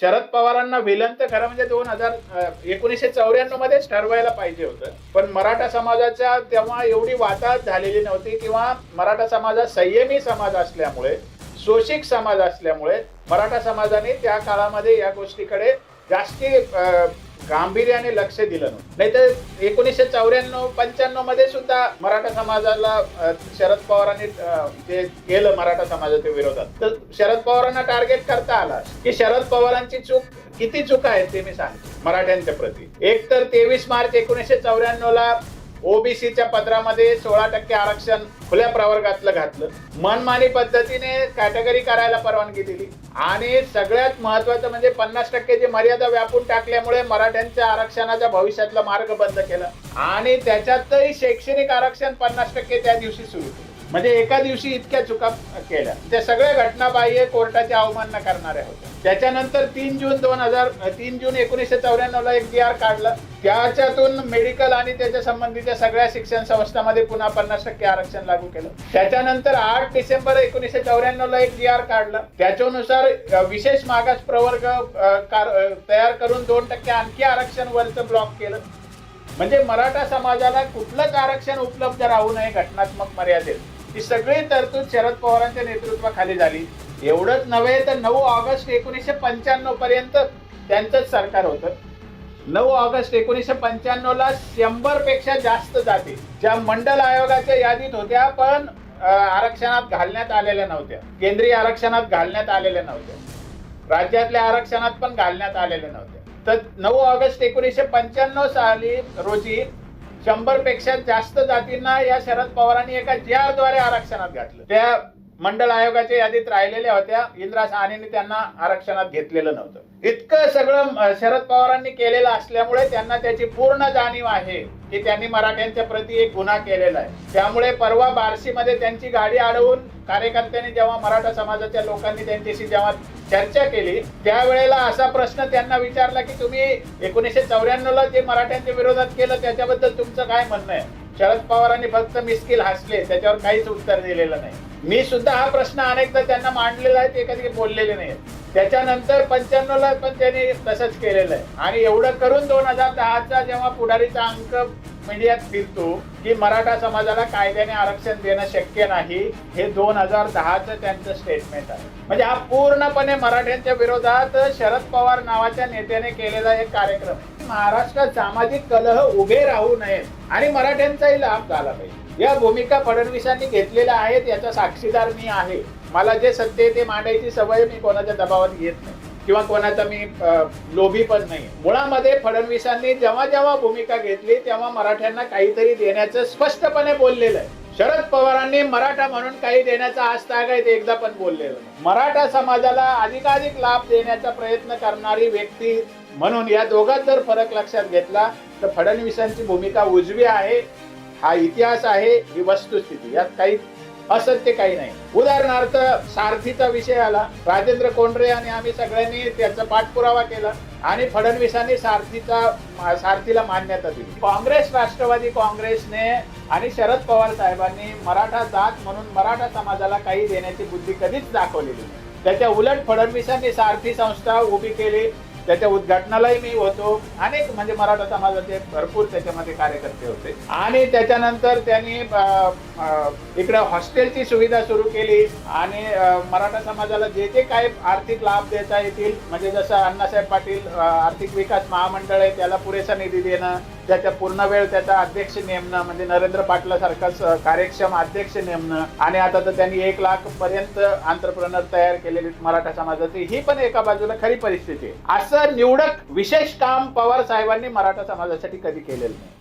शरद पवारांना विलन तर खरं म्हणजे दोन हजार एकोणीसशे चौऱ्याण्णव मध्येच ठरवायला पाहिजे होतं. पण मराठा समाजाच्या तेव्हा एवढी वाताहत झालेली नव्हती किंवा मराठा समाज हा संयमी समाज असल्यामुळे शोषिक समाज असल्यामुळे मराठा समाजाने त्या काळामध्ये या गोष्टीकडे जास्ती गांभीर्याने लक्ष दिलं नव्हतं. नाहीतर एकोणीसशे चौऱ्याण्णव पंच्याण्णवमध्ये सुद्धा मराठा समाजाला शरद पवारांनी जे केलं मराठा समाजाच्या विरोधात तर शरद पवारांना टार्गेट करता आला. की शरद पवारांची चूक किती चूक आहेत ते मी सांगतो मराठ्यांच्या प्रती. एक तर तेवीस मार्च एकोणीसशे चौऱ्याण्णव ला ओबीसीच्या पत्रामध्ये सोळा टक्के आरक्षण खुल्या प्रवर्गातलं घातलं. मनमानी पद्धतीने कॅटेगरी करायला परवानगी दिली. आणि सगळ्यात महत्वाचं म्हणजे पन्नास टक्केची मर्यादा व्यापून टाकल्यामुळे मराठ्यांच्या आरक्षणाच्या भविष्यातला मार्ग बंद केला. आणि त्याच्यातही शैक्षणिक आरक्षण पन्नास टक्के त्या दिवशी सुरू. केलं म्हणजे एका दिवशी इतक्या चुका केल्या. त्या सगळ्या घटनाबाह्य कोर्टाचे अवमानना करणाऱ्या होत्या. त्याच्यानंतर तीन जून दोन हजार तीन जून एकोणीसशे चौऱ्याण्णव ला एक डी आर काढला. त्याच्यातून मेडिकल आणि त्याच्या संबंधीच्या सगळ्या शिक्षण संस्थांमध्ये पुन्हा पन्नास टक्के आरक्षण लागू केलं. त्याच्यानंतर आठ डिसेंबर एकोणीसशे चौऱ्याण्णव ला एक डी आर काढला. त्याच्यानुसार विशेष मागास प्रवर्ग तयार करून दोन टक्के आणखी आरक्षण वरचं ब्लॉक केलं. म्हणजे मराठा समाजाला कुठलंच आरक्षण उपलब्ध राहू नये घटनात्मक मर्यादेत. ही सगळी तरतूद शरद पवारांच्या नेतृत्वाखाली झाली. एवढंच नव्हे तर नऊ ऑगस्ट एकोणीसशे पंच्याण्णव पर्यंत त्यांचंच सरकार होतं. नऊ ऑगस्ट एकोणीसशे पंच्याण्णव ला शंभरपेक्षा जास्त जाती ज्या मंडल आयोगाच्या यादीत होत्या पण आरक्षणात घालण्यात आलेल्या नव्हत्या. केंद्रीय आरक्षणात घालण्यात आलेल्या नव्हत्या. राज्यातल्या आरक्षणात पण घालण्यात आलेल्या नव्हत्या. तर नऊ ऑगस्ट एकोणीसशे पंच्याण्णव साली रोजी शंभरपेक्षा जास्त जातींना या शरद पवारांनी एका ज्याद्वारे द्वारे आरक्षणात घातलं. त्या मंडळ आयोगाच्या यादीत राहिलेल्या होत्या. इंदिरा साहनीने त्यांना आरक्षणात घेतलेलं नव्हतं. इतकं सगळं शरद पवारांनी केलेलं असल्यामुळे त्यांना त्याची पूर्ण जाणीव आहे की त्यांनी मराठ्यांच्या प्रती एक गुन्हा केलेला आहे. त्यामुळे परवा बार्शीमध्ये त्यांची गाडी अडवून कार्यकर्त्यांनी जेव्हा मराठा समाजाच्या लोकांनी त्यांच्याशी जेव्हा चर्चा केली त्यावेळेला असा प्रश्न त्यांना विचारला की तुम्ही एकोणीसशे चौऱ्याण्णव ला जे मराठ्यांच्या विरोधात केलं त्याच्याबद्दल तुमचं काय म्हणणं आहे? शरद पवारांनी फक्त मिस्किल हसले त्याच्यावर काहीच उत्तर दिलेलं नाही. मी सुद्धा हा प्रश्न अनेकदा त्यांना मांडलेला आहे ते कधी बोललेले नाही त्याच्यानंतर पंच्याण्णवला पण त्यांनी तसंच केलेलं आहे. आणि एवढं करून दोन हजार दहाचा जेव्हा पुढारीचा अंक मीडियात फिरतो की मराठा समाजाला कायद्याने आरक्षण देणं शक्य नाही हे दोन हजार दहाचं त्यांचं स्टेटमेंट आहे. म्हणजे हा पूर्णपणे मराठ्यांच्या विरोधात शरद पवार नावाच्या नेत्याने केलेला एक कार्यक्रम महाराष्ट्रात सामाजिक कलह उभे राहू नयेत आणि मराठ्यांचाही लाभ झाला पाहिजे. या भूमिका फडणवीसांनी घेतलेल्या आहेत याचा साक्षीदार मी आहे. मला जे सत्य आहे ते मांडायची सवय मी कोणाच्या दबावात घेत नाही. किंवा कोणाचा मी लोभी पण नाही. मुळामध्ये फडणवीसांनी जेव्हा जेव्हा भूमिका घेतली तेव्हा मराठ्यांना काहीतरी देण्याचं स्पष्टपणे बोललेलं आहे. शरद पवारांनी मराठा म्हणून काही देण्याचा आज ताग आहे ते एकदा पण बोललेलं मराठा समाजाला अधिकाधिक लाभ देण्याचा प्रयत्न करणारी व्यक्ती म्हणून या दोघात जर फरक लक्षात घेतला तर फडणवीसांची भूमिका उजवी आहे. हा इतिहास आहे ही वस्तुस्थिती. यात काही असत्य काही नाही. उदाहरणार्थ सारथीचा विषय आला. राजेंद्र कोंडरे आणि आम्ही सगळ्यांनी त्याचा पाठपुरावा केला आणि फडणवीसांनी सारथीचा सारथीला मान्यता दिली. काँग्रेस राष्ट्रवादी काँग्रेसने आणि शरद पवार साहेबांनी मराठा जात म्हणून मराठा समाजाला काही देण्याची बुद्धी कधीच दाखवलेली नाही. त्याच्या उलट फडणवीसांनी सारथी संस्था उभी केली. त्याच्या उद्घाटनालाही मी होतो. अनेक म्हणजे मराठा समाजाचे भरपूर त्याच्यामध्ये कार्यकर्ते होते. आणि त्याच्यानंतर त्यांनी इकडे इकडं हॉस्टेलची सुविधा सुरू केली. आणि मराठा समाजाला जे जे काही आर्थिक लाभ देता येतील म्हणजे जसं अण्णासाहेब पाटील आर्थिक विकास महामंडळ आहे त्याला पुरेसा निधी देणं त्याच्या पूर्ण वेळ त्याचा अध्यक्ष नेमणं म्हणजे नरेंद्र पाटलासारखा कार्यक्षम अध्यक्ष नेमणं. आणि आता तर त्यांनी एक लाख पर्यंत आंतरप्रनर तयार केलेले मराठा समाजाची. ही पण एका बाजूला खरी परिस्थिती आहे. असं निवडक विशेष काम पवार साहेबांनी मराठा समाजासाठी कधी केलेलं नाही.